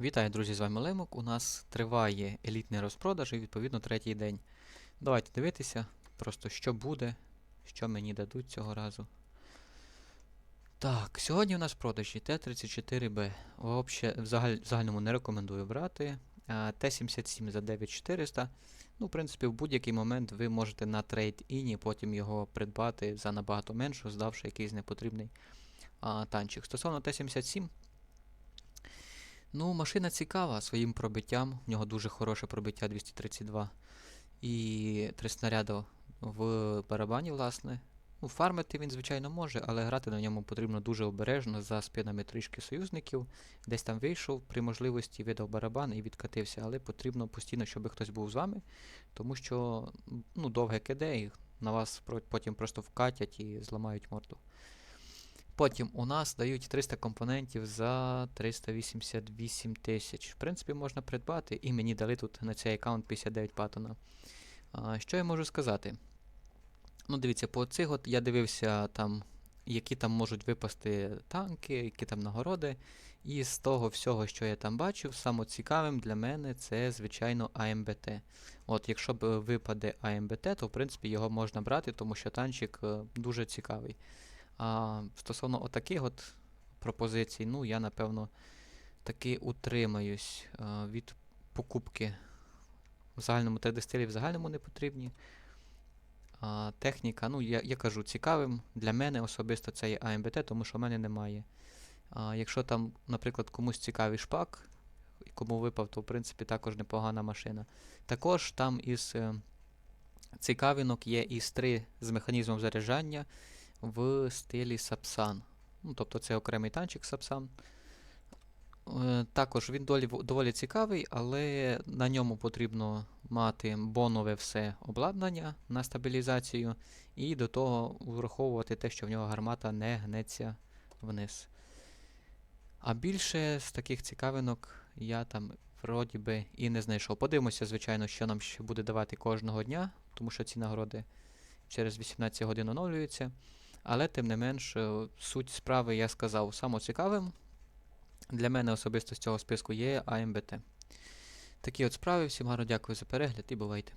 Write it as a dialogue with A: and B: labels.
A: Вітаю, друзі, з вами Лемок. У нас триває елітний розпродаж і відповідно третій день. Давайте дивитися, просто що буде, що мені дадуть цього разу. Так, сьогодні у нас продажі Т-34Б. Вообще, в загальному не рекомендую брати. А, Т-77 за 9400. Ну, в принципі, в будь-який момент ви можете на трейд-іні потім його придбати за набагато меншу, здавши якийсь непотрібний а, танчик. Стосовно Т-77, Ну, машина цікава своїм пробиттям. В нього дуже хороше пробиття 232. І три снаряди в барабані, власне. Ну, фармити він, звичайно, може, але грати на ньому потрібно дуже обережно за спинами трішки союзників. Десь там вийшов, при можливості видав барабан і відкатився, але потрібно постійно, щоб хтось був з вами, тому що ну, довге КД, і на вас потім просто вкатять і зламають морду. Потім у нас дають 300 компонентів за 388 тисяч. В принципі, можна придбати, і мені дали тут на цей аккаунт 59 патона. А, що я можу сказати? Ну, дивіться, по цих от я дивився там, які там можуть випасти танки, які там нагороди. І з того всього, що я там бачив, саме цікавим для мене це, звичайно, АМБТ. От, якщо е, випаде АМБТ, то в принципі його можна брати, тому що танчик е, дуже цікавий. А стосовно отаких от пропозицій, ну я напевно таки утримаюсь а, від покупки в загальному 3D стилі в загальному не потрібні. А, техніка, ну я, я кажу, цікавим для мене особисто це є AMBT, тому що в мене немає. А, якщо там, наприклад, комусь цікавий шпак, кому випав, то в принципі також непогана машина. Також там із е, цікавинок є із 3 з механізмом заряджання в стилі Сапсан. Ну, тобто це окремий танчик Сапсан. Е, Також він доволі, доволі цікавий, але на ньому потрібно мати бонове все обладнання на стабілізацію, і до того враховувати те, що в нього гармата не гнеться вниз. А більше з таких цікавинок я там вроді би і не знайшов. Подивимося, звичайно, що нам ще буде давати кожного дня, тому що ці нагороди через 18 годин оновлюються. Але, тим не менш, е, суть справи я сказав самоцікавим. Для мене особисто з цього списку є АМБТ. Такі от справи. Всім гарно дякую за перегляд і бувайте.